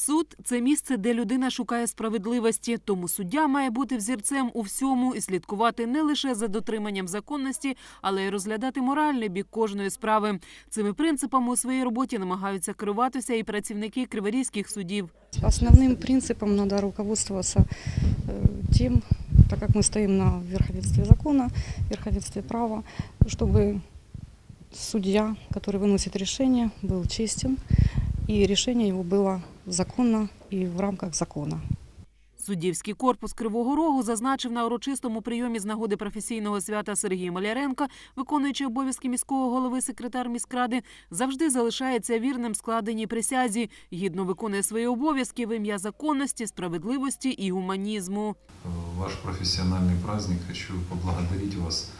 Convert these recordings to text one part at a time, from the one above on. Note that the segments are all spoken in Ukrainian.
Суд це місце, де людина шукає справедливості. Тому суддя має бути взірцем у всьому і слідкувати не лише за дотриманням законності, але й розглядати моральний бік кожної справи. Цими принципами у своїй роботі намагаються керуватися і працівники криворізьких судів. Основным принципом надо руководствоваться э, тем, так как мы стоим на верховенстве закона, верховенстве права, чтобы судья, который выносит решение, был честен, и решение его было законно и в рамках закона. Суддівський корпус Кривого Рогу зазначив на урочистому прийомі з нагоди професійного свята Сергій Маляренко, виконуючи обов'язки міського голови секретар міськради, завжди залишається вірним складеній присязі, гідно виконує свої обов'язки в ім'я законності, справедливості і гуманізму. в ваш профессиональный праздник хочу поблагодарить вас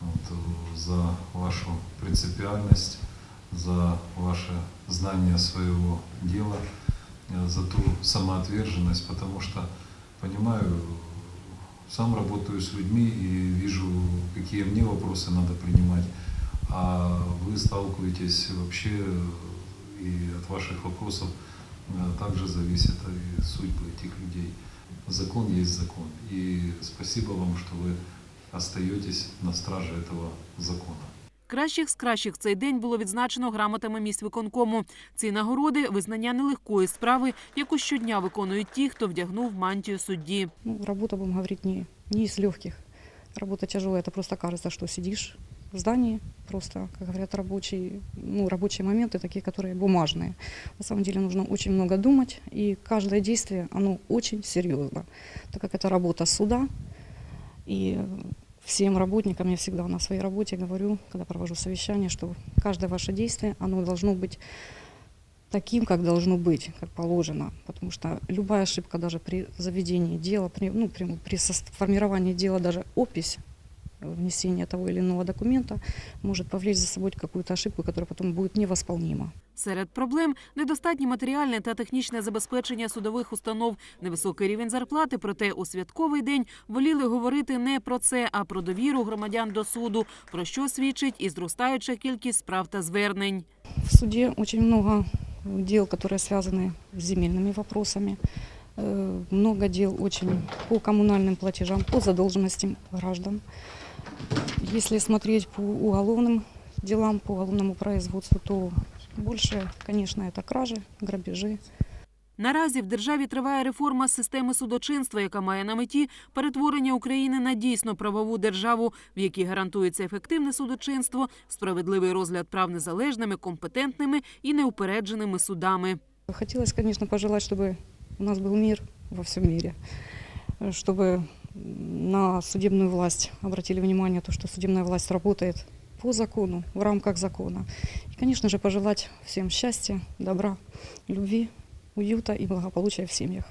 вот, э, за вашу принципиальность, За ваше знание своего дела, э, за ту самоотверженность, потому что понимаю, сам работаю с людьми и вижу, какие мне вопросы надо принимать, а вы сталкиваетесь вообще э, и от ваших вопросов э, также зависит и судьбы этих людей. Закон есть закон. И спасибо вам, что вы остаетесь на страже этого закона. Кращих з кращих в цей день було відзначено грамотами міськвиконкому. Ці нагороди визнання нелегкої справи, яку щодня виконують ті, хто вдягнув мантію судді. Ну, работа, будем говорить, не, не из легких. Работа тяжелая, это просто кажется, что сидишь в здании, просто, как говорят, рабочие, ну, рабочие моменты такие, которые бумажные. На самом деле нужно очень много думать, и каждое действие, оно очень серьезно, так как это работа суда, и всем работникам я всегда на своей работе говорю, когда провожу совещание, что каждое ваше действие, оно должно быть таким, как должно быть, как положено. Потому что любая ошибка даже при заведении дела, при, ну, при, при формировании дела, даже опись э, внесения того или иного документа может повлечь за собой какую-то ошибку, которая потом будет невосполнима. Серед проблем недостатнє матеріальне та технічне забезпечення судових установ, невисокий рівень зарплати. Проте у святковий день воліли говорити не про це, а про довіру громадян до суду, про що свідчить і зростаюча кількість справ та звернень. В суде очень много дел, которые связаны с земельными вопросами. Э, Много дел очень по коммунальным платежам, по задолженностям граждан. Если смотреть по уголовным делам, по уголовному производству, то больше, конечно, это кражи, грабежи. Наразі в державі триває реформа системи судочинства, яка має на меті перетворення України на дійсно правову державу, в якій гарантується ефективне судочинство, справедливий розгляд прав незалежними, компетентними і неупередженими судами. Хотелось, конечно, пожелать, чтобы у нас был мир во всем мире, э, чтобы на судебную власть обратили внимание, то, что судебная власть работает по закону, в рамках закона. И, конечно же, пожелать всем счастья, добра, любви, уюта и благополучия в семьях.